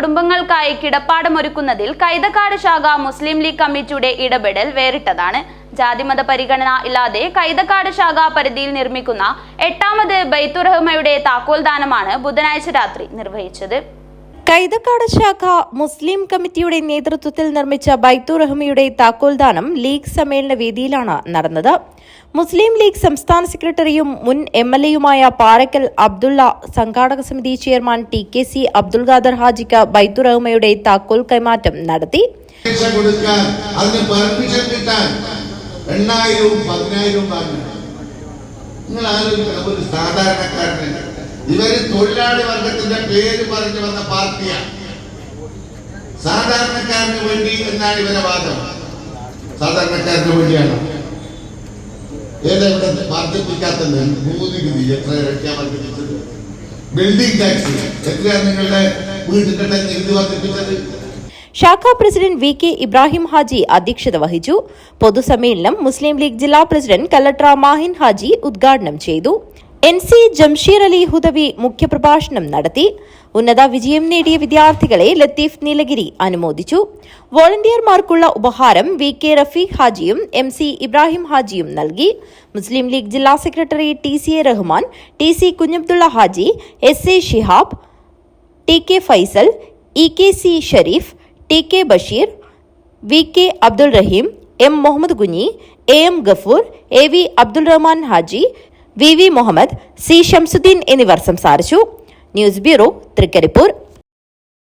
കുടുംബങ്ങൾക്കായി കിടപ്പാടമൊരുക്കുന്നതിൽ കൈതക്കാട് ശാഖ മുസ്ലിം ലീഗ് കമ്മിറ്റിയുടെ ഇടപെടൽ വേറിട്ടതാണ്. ജാതിമത പരിഗണന ഇല്ലാതെ കൈതക്കാട് ശാഖ പരിധിയിൽ നിർമ്മിക്കുന്ന എട്ടാമത് ബൈത്തുറഹ്മയുടെ താക്കോൽദാനമാണ് ബുധനാഴ്ച രാത്രി നിർവഹിച്ചത്. കൈതക്കാട് ശാഖ മുസ്ലിം കമ്മിറ്റിയുടെ നേതൃത്വത്തിൽ നിർമ്മിച്ച ബൈത്തു റഹ്മിയുടെ താക്കോൽദാനം ലീഗ് സമ്മേളന വേദിയിലാണ് നടന്നത്. മുസ്ലിം ലീഗ് സംസ്ഥാന സെക്രട്ടറിയും മുൻ എം എൽ എയുമായ പാറക്കൽ അബ്ദുള്ള സംഘാടക സമിതി chairman T K C Abdul Khader ഹാജിക്ക് ബൈത്തു റഹ്മയുടെ താക്കോൽ കൈമാറ്റം നടത്തി. നിങ്ങൾ ആലോചിക്കണം ഒരു സാധാരണക്കാരന് ഇവർ തൊഴിലാളി വർഗത്തിന്റെ പേര് പറഞ്ഞു വന്ന പാർട്ടിയാണ്. സാധാരണക്കാരന് വേണ്ടി എന്നാണ് ഇവരെ വാദം? സാധാരണക്കാരന് വേണ്ടിയാണ്? ഏതെവിടെ വർദ്ധിപ്പിക്കാത്ത ഭൂനികുതി. എത്ര ഇരട്ടിയാ വർദ്ധിപ്പിച്ചത്? ബിൽഡിംഗ് ടാക്സ് എത്രയാണ് നിങ്ങളുടെ വീടിന്റെ നികുതി വർദ്ധിപ്പിച്ചത്? ശാഖാ president V K Ibrahim Haji അധ്യക്ഷത വഹിച്ചു. പൊതുസമ്മേളനം മുസ്ലിം ലീഗ് ജില്ലാ പ്രസിഡന്റ് കല്ലട്ര മാഹിൻ ഹാജി ഉദ്ഘാടനം ചെയ്തു. എൻ സി ജംഷീർ അലി ഹുദവി മുഖ്യപ്രഭാഷണം നടത്തി. ഉന്നത വിജയം നേടിയ വിദ്യാർത്ഥികളെ ലത്തീഫ് നീലഗിരി അനുമോദിച്ചു. വോളണ്ടിയർമാർക്കുള്ള ഉപഹാരം വി കെ റഫീഖ് ഹാജിയും എം സി ഇബ്രാഹിം ഹാജിയും നൽകി. മുസ്ലിം ലീഗ് ജില്ലാ secretary T C A Rahman T C Kunhabdulla Haji S A Shihab T K Faisal E K C Shareef T K Basheer V K Abdul Rahim M Muhammad Kunhi A M Gafoor A V Abdul Rahman Haji V V Muhammad C Shamsudheen എന്നിവർ സംസാരിച്ചു. News bureau Trikaripur.